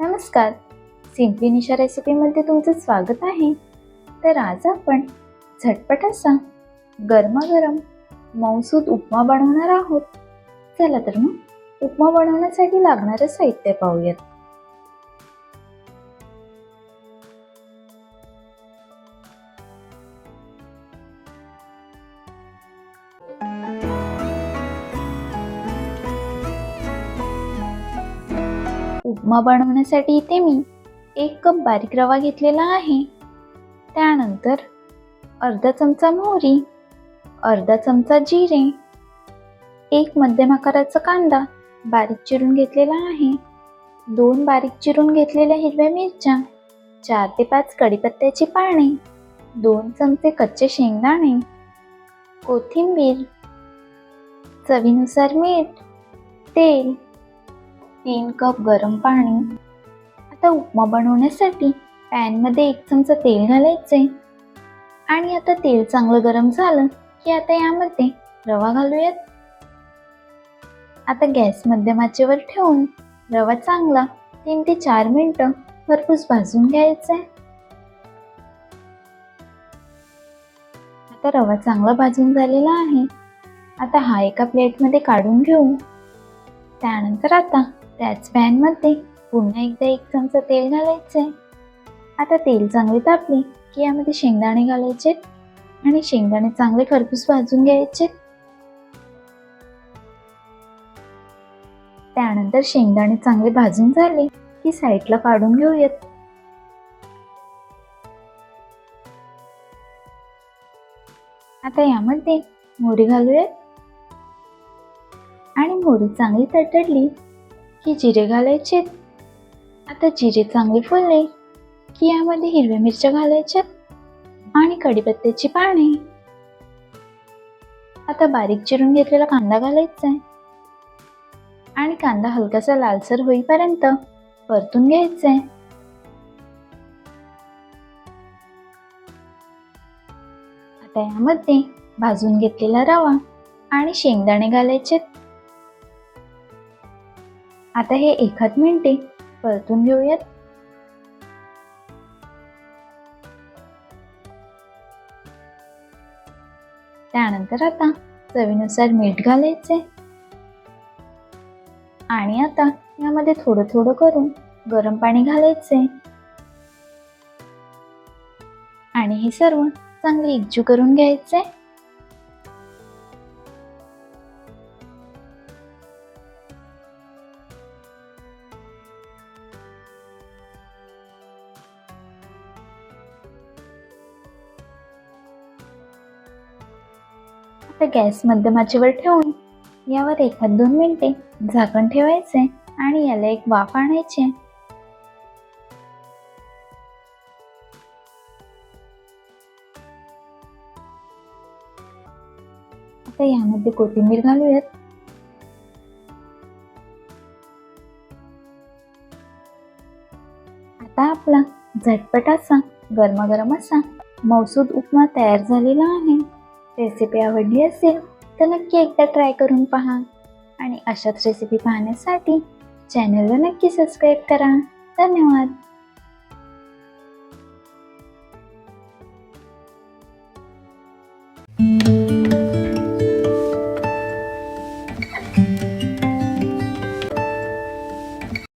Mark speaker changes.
Speaker 1: नमस्कार. सिम्पली निशा रेसिपीमध्ये तुमचं स्वागत आहे. तर आज आपण झटपट असा गरमागरम मऊसूद उपमा बनवणार आहोत. चला तर मग उपमा बनवण्यासाठी लागणारं साहित्य पाहूयात. उपमा बनवण्यासाठी इथे मी एक कप बारीक रवा घेतलेला आहे. त्यानंतर अर्धा चमचा मोहरी अर्धा चमचा जिरे एक मध्यम आकाराचा कांदा बारीक चिरून घेतलेला आहे. दोन बारीक चिरून घेतलेल्या हिरव्या मिरच्या चार ते पाच कढीपत्त्याची पाने दोन चमचे कच्चे शेंगदाणे कोथिंबीर चवीनुसार मीठ तेल तीन कप गरम पाणी. आता उपमा बनवण्यासाठी पॅनमध्ये एक चमचा तेल घालायचे आणि आता तेल चांगलं गरम झालं की आता यामध्ये रवा घालूयात. आता गॅस मध्यमाचेवर ठेवून रवा चांगला तीन ते चार मिनटं भरपूस भाजून घ्यायचा आता रवा चांगला भाजून झालेला आहे. आता हा एका प्लेटमध्ये काढून घेऊ. त्यानंतर आता त्याच पॅनमध्ये पुन्हा एकदा एक चमचा तेल घालायचं आहे आता तेल चांगले तापले की यामध्ये शेंगदाणे घालायचे आणि शेंगदाणे चांगले खरपूस भाजून घ्यायचे. त्यानंतर शेंगदाणे चांगले भाजून झाले की साईडला काढून घेऊयात. आता यामध्ये मोहरी घालूयात. आणि मोहरी चांगली तडतडली की जिरे घालायचे. आता जिरे चांगले फुलले की यामध्ये हिरव्या मिरच्या घालायच्यात आणि कढीपत्त्याची पाने. आता बारीक चिरून घेतलेला कांदा घालायचा आहे. आणि कांदा हलकासा लालसर होईपर्यंत परतून घ्यायचा आहे. आता यामध्ये भाजून घेतलेला रवा आणि शेंगदाणे घालायचे आता हे एखाद मिनिटे परतून घेऊयात. त्यानंतर आता चवीनुसार मीठ घालायचे आणि आता यामध्ये थोडं थोडं करून गरम पाणी घालायचे आणि हे सर्व चांगले एकजू करून घ्यायचे आता गॅस मध्यमाचेवर ठेवून यावर एखाद दोन मिनिटे झाकण ठेवायचे आणि याला एक वाफ आणायचे. आता यामध्ये कोथिंबीर घालूयात. आता आपला झटपट असा गरमागरम असा मौसूद उपमा तयार झालेला आहे. रेसिपी आवडली असेल तर नक्की एकदा ट्राय करून पहा. आणि अशाच रेसिपी पाहण्यासाठी चॅनलला नक्की सबस्क्राईब करा. धन्यवाद.